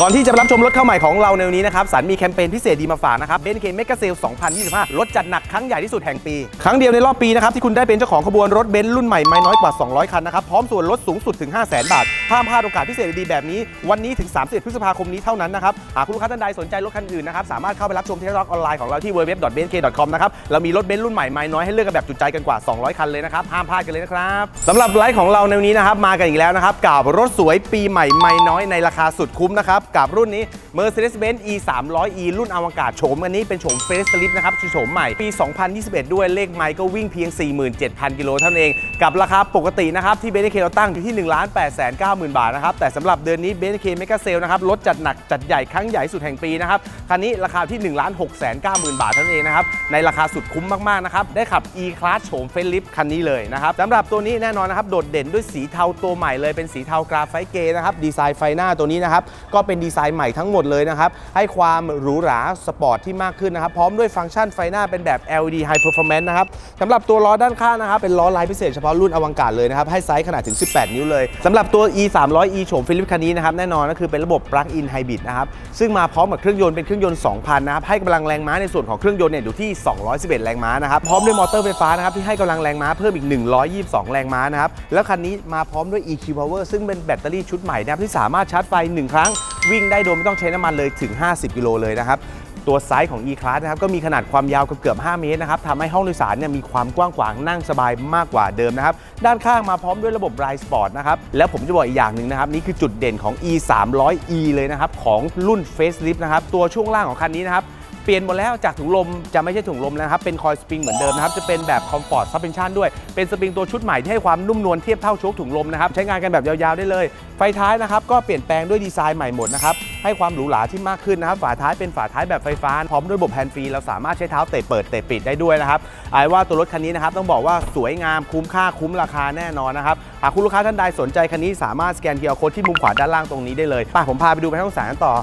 ก่อนที่จะรับชมรถเข้าใหม่ของเราในวันนี้นะครับสันมีแคมเปญพิเศษดีมาฝากนะครับเบนเคนเมกาเซล 2025รถจัดหนักครั้งใหญ่ที่สุดแห่งปี ครั้งเดียวในรอบปีนะครับที่คุณได้เป็นเจ้าของขบวนรถเบนซ์รุ่นใหม่ไม่น้อยกว่า 200 คันนะครับพร้อมส่วนลดสูงสุดถึง 5 0 0 0 0 0 บาทห้ามพลาดโอกาสพิเศษดีๆแบบนี้ วันนี้ถึง 31 พฤษภาคมนี้เท่านั้นนะครับหากคุณลูกค้าท่านใดสนใจรถคันอื่นนะครับสามารถเข้าไปรับชมที่ร้านออนไลน์ของเราที่ www.benk.com นะครับเรามีรถเบนซ์รุ่นใหม่ไม่น้อยให้เลือกกันแบบจุใจกันกว่า 200 คันเลยนะครับห้ามพลาดกันเลยนะครับสำหรับไลฟ์ของเราในวันนี้นะครับมากันอีกแล้วนะครับกับรถสวยปีใหม่ไม่น้อยในราคาสุดคุ้มนะครับกับรุ่นนี้ Mercedes-Benz E 3 0 0 E รุ่นอวกาศโฉมอันนี้เป็นโฉมเฟสลิฟนะครับโฉมใหม่ปี 2021 ด้วยเลขไมล์ก็วิ่งเพียง 47,000 กิโลเท่านั้นเอง กับราคาปกตินะครับที่เบนซ์เคเราตั้งอยู่ที่ 1 8 9 0 0 0 0 บาทนะครับแต่สำหรับเดือนนี้เบนซ์เคเมกาเซลนะครับลดจัดหนักจัดใหญ่ครั้งใหญ่สุดแห่งปีนะครับคันนี้ราคาที่ 1 6 9 0 0 0 0 บาทเท่านั้นเองนะครับในราคาสุดคุ้มมากๆนะครับได้ขับ E Class โฉมเฟสลิฟคันนี้เลยนะครับสำหรับตัวนี้แน่นอนนะครับโดดเด่นด้วยสีเทาตัวใหม่เลยเป็นสีเทากราไฟเกย์นะครับดีไซน์ไฟหน้าตัวนี้นะครับก็เป็นดีไซน์ใหม่ทั้งหมดเลยนะครับ ให้ความหรูหราสปอร์ตที่มากขึ้นนะครับ พร้อมด้วยฟังก์ชันไฟหน้าเป็นแบบ LED High Performance นะครับสำหรับตัวล้อด้านข้างนะครับ เป็นล้อลายพิเศษเฉพาะรุ่นอวังการเลยนะครับ ให้ไซส์ขนาดถึง 18 นิ้วเลยสำหรับตัว E 3 0 0 E โฉมฟิลิปคันนี้นะครับแน่นอนก็คือเป็นระบบ Plug-in Hybrid นะครับซึ่งมาพร้อมกับเครื่องยนต์เป็นเครื่องยนต์ 2,000 นะครับให้กำลังแรงม้าในส่วนของเครื่องยนต์เนี่ยอยู่ที่ 211 แรงม้านะครับพร้อมด้วยมอเตอร์ไฟฟ้านะครับที่ให้กำลังแรงม้าเพิ่มอีก 122 แรงม้านะครับแล้วคันนี้มาพร้อมด้วย EQ Power ซึ่งเป็นแบตเตอรี่ชุดใหม่นะครับที่สามารถชาร์จไฟ 1 ครั้งวิ่งได้โดยไม่ต้องใช้น้ำมันเลยถึง 50 กิโลเลยนะครับ ตัวไซส์ของ E-Class นะครับก็มีขนาดความยาวเกือบๆ5 เมตรนะครับทำให้ห้องโดยสารเนี่ยมีความกว้างขวางนั่งสบายมากกว่าเดิมนะครับ ด้านข้างมาพร้อมด้วยระบบไรสปอร์ตนะครับ แล้วผมจะบอกอีกอย่างหนึ่งนะครับ นี่คือจุดเด่นของ E 3 0 0 E เลยนะครับ ของรุ่น Facelift นะครับตัวช่วงล่างของคันนี้นะครับ ปลี่ยนหมดแล้วจากถุงลมจะไม่ใช่ถุงลมแล้วนะครับ เป็นคอยสปริงเหมือนเดิมนะครับ จะเป็นแบบคอมฟอร์ตซับเพนชันด้วย เป็นสปริงตัวชุดใหม่ที่ให้ความนุ่มนวลเทียบเท่าโชคถุงลมนะครับ ใช้งานกันแบบยาวๆได้เลย ไฟท้ายนะครับ ก็เปลี่ยนแปลงด้วยดีไซน์ใหม่หมดนะครับ ให้ความหรูหราที่มากขึ้นนะครับ ฝาท้ายเป็นฝาท้ายแบบไฟฟ้า พร้อมด้วยระบบแฮนด์ฟรี เราสามารถใช้เท้าเตะเปิดเตะปิดได้ด้วยนะครับอายว่าตัวรถคันนี้นะครับต้องบอกว่าสวยงามคุ้มค่าคุ้มราคาแน่นอนนะครับหากคุณลูกค้าท่านใดสนใจคันนี้สามารถสแกน QR Code ที่มุมขวาด้านล่างตรงนี้ได้เลยไป่ะผมพาไปดูไปห้องสารกันต่อ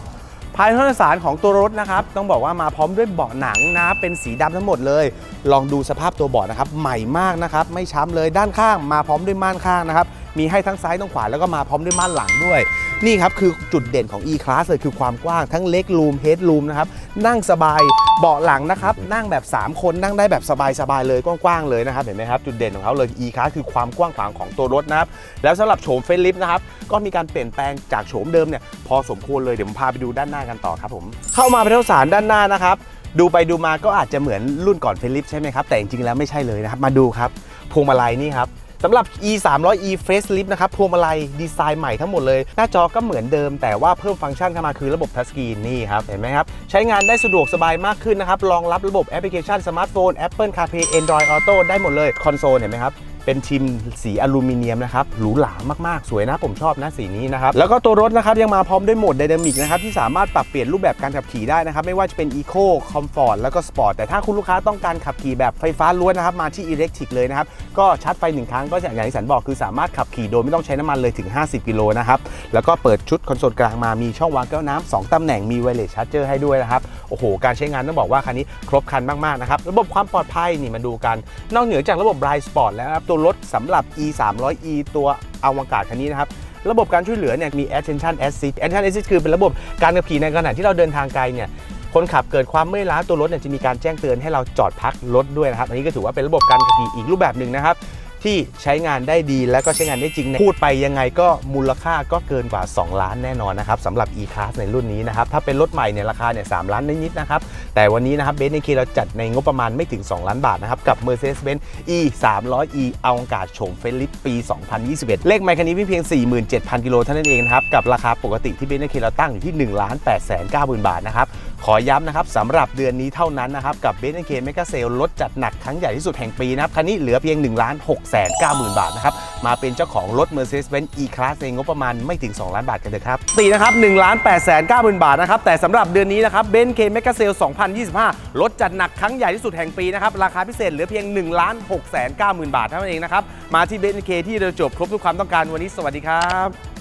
ภายในห้องโดยสารของตัวรถนะครับ ต้องบอกว่ามาพร้อมด้วยเบาะหนังนะเป็นสีดำทั้งหมดเลย ลองดูสภาพตัวเบาะนะครับ ใหม่มากนะครับ ไม่ช้ำเลยด้านข้าง มาพร้อมด้วยม่านข้างนะครับมีให้ทั้งซ้ายทั้งขวาแล้วก็มาพร้อมด้วยม่านหลังด้วย นี่ครับคือจุดเด่นของ E-Class เลยคือความกว้างทั้งเล็กรูมเฮดรูมนะครับนั่งสบาย เบาะหลังนะครับนั่งแบบ 3 คนนั่งได้แบบสบายๆเลยกว้างๆเลยนะครับเห็นไหมครับจุดเด่นของเขาเลย E-Class คือความกว้างขวางของตัวรถนะครับแล้วสำหรับโฉมเฟรนลิฟนะครับก็มีการเปลี่ยนแปลงจากโฉมเดิมเนี่ยพอสมควรเลยเดี๋ยวผมพาไปดูด้านหน้ากันต่อครับผมเข้ามาเป็นเท่าสารด้านหน้านะครับดูไปดูมาก็อาจจะเหมือนรุ่นก่อนเฟลิฟใช่ไหมครับแต่จริงๆแล้วไม่ใช่เลยนะครับมาดูครับพวงมาลัยนี่ครับ สำหรับ e 3 0 0 e facelift นะครับพวงมาลัยดีไซน์ใหม่ทั้งหมดเลย หน้าจอก็เหมือนเดิม แต่ว่าเพิ่มฟังก์ชันเข้ามาคือระบบทัชสกรีนนี่ครับ เห็นไหมครับ ใช้งานได้สะดวกสบายมากขึ้นนะครับ รองรับระบบแอปพลิเคชันสมาร์ทโฟน Apple CarPlay Android Auto ได้หมดเลยคอนโซลเห็นไหมครับ เป็นทิมสีอลูมิเนียมนะครับหรูหรามากๆ สวยนะผมชอบนะสีนี้นะครับแล้วก็ตัวรถนะครับยังมาพร้อมด้วยโหมดไดนามิกนะครับที่สามารถปรับเปลี่ยนรูปแบบการขับขี่ได้นะครับไม่ว่าจะเป็น Eco Comfort แล้วก็ Sport แต่ถ้าคุณลูกค้าต้องการขับขี่แบบไฟฟ้าล้วนนะครับมาที่ Electric เลยนะครับก็ชาร์จไฟหนึ่งครั้งก็อย่างที่สันบอกคือสามารถขับขี่โดยไม่ต้องใช้น้ำมันเลยถึง 50 กิโลนะครับแล้วก็เปิดชุดคอนโซลกลางมามีช่องวางแก้วน้ำสองตำแหน่งมีไวเลสชาร์จเจอร์ให้ด้วยนะครับโอ้โหการใช้งานต้องบอกว่าคันนี้ครบคันมากๆนะครับระบบความปลอดภัยนี่มาดูกัน นอกเหนือจากระบบ Blind Spot แล้วครับตัวรถสำหรับ e 3 0 0 e ตัวอวกาศคันนี้นะครับระบบการช่วยเหลือเนี่ยมี attention assist attention assist คือเป็นระบบการขับขี่ในขณะที่เราเดินทางไกลเนี่ยคนขับเกิดความเมื่อยล้าตัวรถเนี่ยจะมีการแจ้งเตือนให้เราจอดพักรถด้วยนะครับ อันนี้ก็ถือว่าเป็นระบบการขับขี่อีกรูปแบบหนึ่งนะครับ ที่ใช้งานได้ดีและก็ใช้งานได้จริง พูดไปยังไงก็มูลค่าก็เกินกว่า 2 ล้านแน่นอนนะครับสำหรับ e-class ในรุ่นนี้นะครับถ้าเป็นรถใหม่เนี่ยราคาเนี่ยสล้านนิดๆนะครับแต่วันนี้นะครับเบนซ์ในเคเราจัดในงบประมาณไม่ถึง 2 ล้านบาทนะครับกับ Mercedes-Benz e 3 0 0 e เอวกาศโฉมเฟลิปปี 2021 เลขไมค์คันนี้เพียง 47,000 กิโลเท่านั้นเองนะครับกับราคาปกติที่เบนซ์ในเคเราตั้งอยู่ที่ 1 8 9 0 0 0 0 บาทนะครับ ขอย้ำนะครับสำหรับเดือนนี้เท่านั้นนะครับ กับเบนซ์เคเมกาเซลลดจัดหนักครั้งใหญ่ที่สุดแห่งปีนะครับ คันนี้เหลือเพียง1 6 9 0 0 0 0 บาทนะครับ มาเป็นเจ้าของรถ Mercedes-Benz E-Class ในงบประมาณไม่ถึง 2 ล้านบาทกันเลยครับตีนะครับ1 8 9 0 0 0 บาทนะครับ แต่สำหรับเดือนนี้นะครับเบนซ์เคเมกาเซล2025 ลดจัดหนักครั้งใหญ่ที่สุดแห่งปีนะครับราคาพิเศษเหลือเพียง1 6 9 0 0 0 บาทเท่านั้นเองนะครับมาที่เบนเคที่เราจบครบทุกความต้องการวันนี้สวัสดีครับ